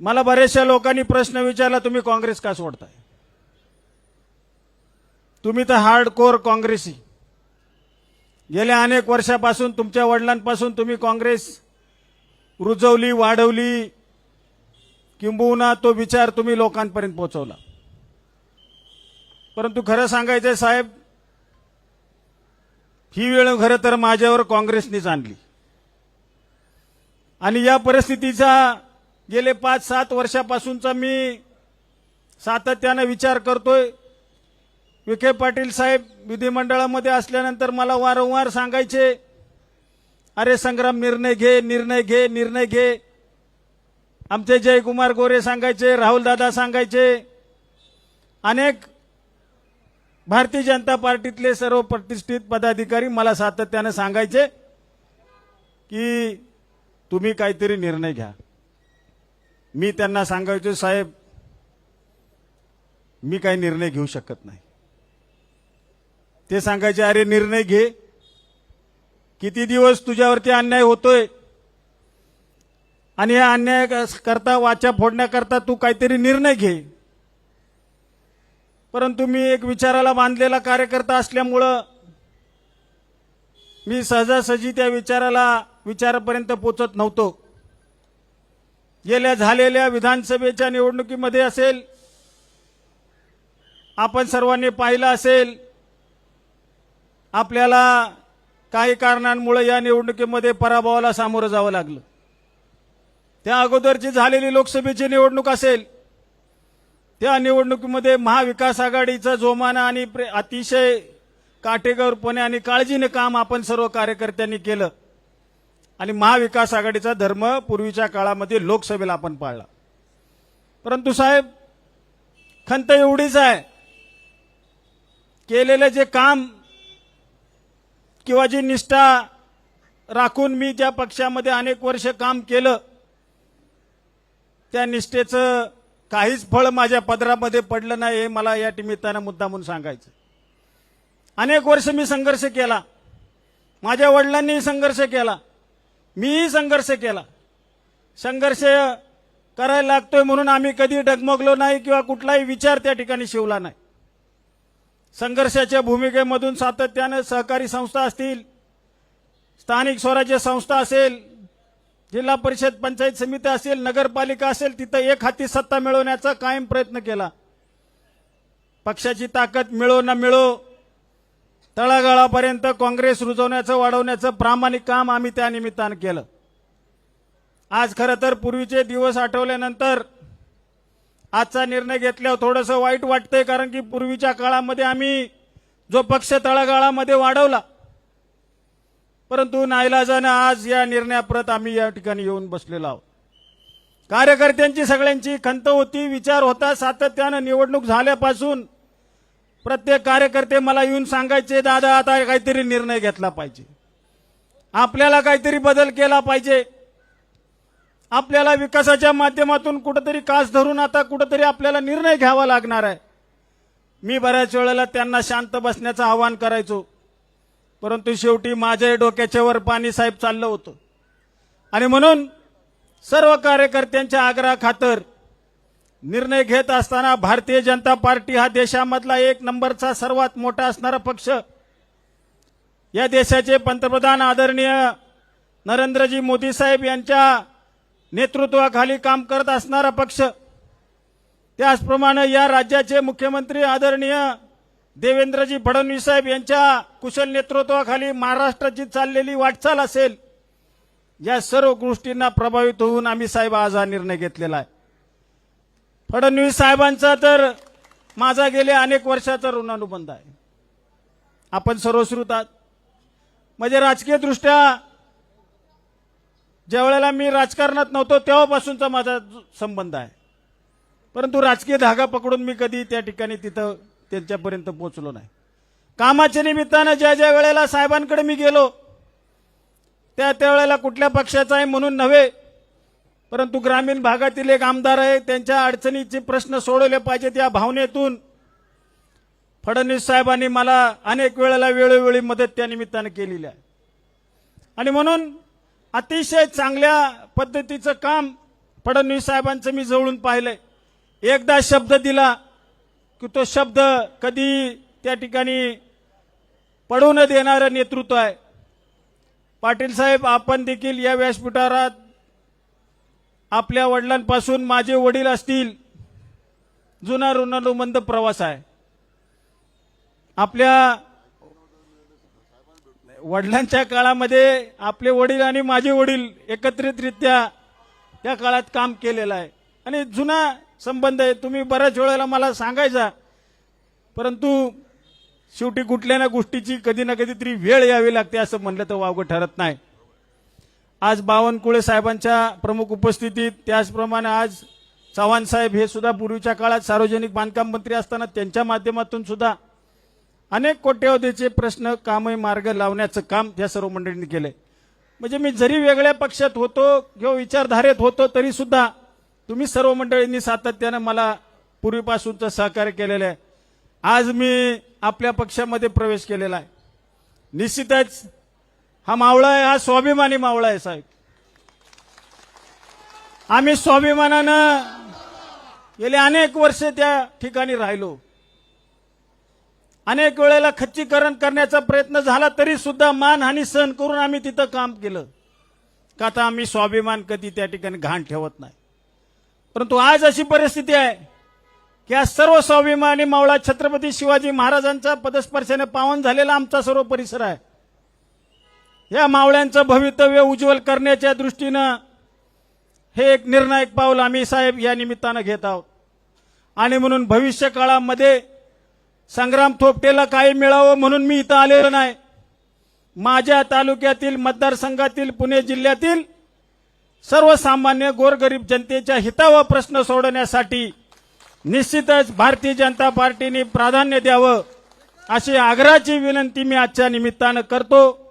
मला बऱ्याचशा लोकांनी प्रश्न विचारला तुम्ही काँग्रेस का सोडताय? तुम्ही तर हार्ड कोर काँग्रेसी. गेल्या अनेक वर्षापासून तुमच्या वडिलांपासून तुम्ही काँग्रेस रुजवली वाढवली. किंबहुना तो विचार तुम्ही लोकांपर्यंत पोहोचवला. परंतु खरं सांगायचं साहेब ही वेळ खरं तर माझ्यावर काँग्रेसनीच आणली. आणि या परिस्थितीचा गेले पाच सात वर्षापासूनचा मी सातत्यानं विचार करतोय. विखे पाटील साहेब विधिमंडळामध्ये असल्यानंतर मला वारंवार सांगायचे अरे संग्राम निर्णय घे निर्णय घे निर्णय घे. आमचे जयकुमार गोरे सांगायचे राहुल दादा सांगायचे. अनेक भारतीय जनता पार्टीतले सर्व प्रतिष्ठित पदाधिकारी मला सातत्यानं सांगायचे की तुम्ही काहीतरी निर्णय घ्या. मी त्यांना सांगायचो साहेब मी काही निर्णय घेऊ शकत नाही. ते सांगायचे अरे निर्णय घे. किती दिवस तुझ्यावरती अन्याय होतोय? आणि या अन्याय करता वाचा फोडण्याकरता तू काहीतरी निर्णय घे. परंतु मी एक विचाराला बांधलेला कार्यकर्ता असल्यामुळं मी सहजासहजी त्या विचाराला विचारापर्यंत पोचत नव्हतो. गेल्या झालेल्या विधानसभेच्या निवडणुकीमध्ये असेल आपण सर्वांनी पाहिलं असेल आपल्याला काही कारणांमुळे या निवडणुकीमध्ये पराभवाला सामोरं जावं लागलं. त्या अगोदरची झालेली लोकसभेची निवडणूक असेल त्या निवडणुकीमध्ये महाविकास आघाडीचा जोमाना आणि प्रे- अतिशय काटेकोरपणे आणि काळजीने काम आपण सर्व कार्यकर्त्यांनी केलं. आणि महाविकास आघाडीचा धर्म पूर्वीच्या काळामध्ये लोकसभेला आपण पाळला. परंतु साहेब खंत एवढीच आहे केलेलं जे काम किंवा जी निष्ठा राखून मी ज्या पक्षामध्ये अनेक वर्ष काम केलं त्या निष्ठेचं काहीच फळ माझ्या पदरामध्ये पडलं नाही हे मला या निमित्तानं मुद्दा म्हणून सांगायचं अनेक वर्ष मी संघर्ष केला माझ्या वडिलांनी संघर्ष केला मीही संघर्ष केला. संघर्ष करायला लागतोय म्हणून आम्ही कधी डगमगलो नाही किंवा कुठलाही विचार त्या ठिकाणी शिवला नाही. संघर्षाच्या भूमिकेमधून सातत्यानं सहकारी संस्था असतील स्थानिक स्वराज्य संस्था असेल जिल्हा परिषद पंचायत समिती असेल नगरपालिका असेल तिथं एक हाती सत्ता मिळवण्याचा कायम प्रयत्न केला. पक्षाची ताकद मिळो न मिळो तळागाळापर्यंत काँग्रेस रुजवण्याचं वाढवण्याचं प्रामाणिक काम आम्ही त्या निमित्तानं केलं. आज खरं तर पूर्वीचे दिवस आठवल्यानंतर आजचा निर्णय घेतल्यावर थोडंसं वाईट वाटतंय कारण की पूर्वीच्या काळामध्ये आम्ही जो पक्ष तळागाळामध्ये वाढवला परंतु नाईलाजानं आज या निर्णयाप्रत आम्ही या ठिकाणी येऊन बसलेलो आहोत. कार्यकर्त्यांची सगळ्यांची खंत होती विचार होता सातत्यानं निवडणूक झाल्यापासून प्रत्येक कार्यकर्ते मला येऊन सांगायचे दादा आता काहीतरी निर्णय घेतला पाहिजे. आपल्याला काहीतरी बदल केला पाहिजे. आपल्याला विकासाच्या माध्यमातून कुठंतरी कास धरून आता कुठंतरी आपल्याला निर्णय घ्यावा लागणार आहे. मी बऱ्याच वेळेला त्यांना शांत बसण्याचं आवाहन करायचो. परंतु शेवटी माझ्याही डोक्याच्या वर पाणी साहेब चाललं होतं. आणि म्हणून सर्व कार्यकर्त्यांच्या आग्रहाखातर निर्णय घेत असताना भारतीय जनता पार्टी हा देशामधला एक नंबरचा सर्वात मोठा असणारा पक्ष. या देशाचे पंतप्रधान आदरणीय नरेंद्रजी मोदी साहेब यांच्या नेतृत्वाखाली काम करत असणारा पक्ष. त्याचप्रमाणे या राज्याचे मुख्यमंत्री आदरणीय देवेंद्रजी फडणवीस साहेब यांच्या कुशल नेतृत्वाखाली महाराष्ट्राची चाललेली वाटचाल असेल या सर्व गोष्टींना प्रभावित होऊन आम्ही साहेब आज हा निर्णय घेतलेला आहे. फडणवीस साहेबांचा तर माझा गेले अनेक वर्षाचा ऋणानुबंध आहे. आपण सर्वश्रुत आहात. म्हणजे राजकीयदृष्ट्या ज्या वेळेला मी राजकारणात नव्हतो तेव्हापासूनचा माझा संबंध आहे. परंतु राजकीय धागा पकडून मी कधी त्या ठिकाणी तिथं त्यांच्यापर्यंत पोहोचलो नाही. कामाच्या निमित्तानं ज्या ज्या वेळेला साहेबांकडे मी गेलो त्या त्यावेळेला कुठल्या पक्षाचा आहे म्हणून नव्हे परंतु ग्रामीण भागातील एक आमदार आहे त्यांच्या अडचणीचे प्रश्न सोडवले पाहिजेत या भावनेतून. फडणवीस साहेबांनी मला अनेक वेळेला वेळोवेळी मदत त्या निमित्तानं केलेली आहे. आणि म्हणून अतिशय चांगल्या पद्धतीचं काम फडणवीस साहेबांचं मी जवळून पाहिलंय. एकदा शब्द दिला की तो शब्द कधी त्या ठिकाणी पडू न देणारं नेतृत्व आहे. पाटील साहेब आपण देखील या व्यासपीठावर आपल्या वडिलांपासून माझे वडील असतील. जुना ऋणानुबंध प्रवास आहे. आपल्या वडिलांच्या काळामध्ये आपले वडील आणि माझे वडील एकत्रितरित्या त्या काळात काम केलेलं आहे. आणि जुना संबंध आहे. तुम्ही बऱ्याच वेळेला मला सांगायचा. परंतु शेवटी कुठल्या ना गोष्टीची कधी ना कधी तरी वेळ यावी लागते असं म्हणलं तर वावगं ठरत नाही. आज बावनकुळे साहेबांच्या प्रमुख उपस्थितीत त्याचप्रमाणे आज चव्हाण साहेब हे सुद्धा पूर्वीच्या काळात सार्वजनिक बांधकाम मंत्री असताना त्यांच्या माध्यमातून सुद्धा अनेक कोट्यवधीचे प्रश्न कामही मार्ग लावण्याचं काम त्या सर्व मंडळींनी केलंय. म्हणजे मी जरी वेगळ्या पक्षात होतो किंवा विचारधारेत होतो तरी सुद्धा तुम्ही सर्व मंडळींनी सातत्यानं मला पूर्वीपासूनचं सहकार्य केलेलं आहे. आज मी आपल्या पक्षामध्ये प्रवेश केलेला आहे. निश्चितच हा मावळा आहे हा स्वाभिमानी मावळा आहे साहेब. आम्ही स्वाभिमानानं गेले अनेक वर्ष त्या ठिकाणी राहिलो. अनेक वेळेला खच्चीकरण करण्याचा प्रयत्न झाला तरी सुद्धा मानहानी सहन करून आम्ही तिथं काम केलं. का आता आम्ही स्वाभिमान कधी त्या ठिकाणी घाण ठेवत नाही. परंतु आज अशी परिस्थिती आहे की आज सर्व स्वाभिमानी मावळा छत्रपती शिवाजी महाराजांचा पदस्पर्शाने पावन झालेला आमचा सर्व परिसर आहे. या मावळ्यांचं भवितव्य उज्ज्वल करण्याच्या दृष्टीनं हे एक निर्णायक पाऊल आम्ही साहेब या निमित्तानं घेत आहोत. आणि म्हणून भविष्य काळामध्ये संग्राम थोपटेला काही मिळावं म्हणून मी इथं आलेलो नाही. माझ्या तालुक्यातील मतदारसंघातील पुणे जिल्ह्यातील सर्वसामान्य गोरगरीब जनतेच्या हितावर प्रश्न सोडवण्यासाठी निश्चितच भारतीय जनता पार्टीने प्राधान्य द्यावं अशी आग्रहाची विनंती मी आजच्या निमित्तानं करतो.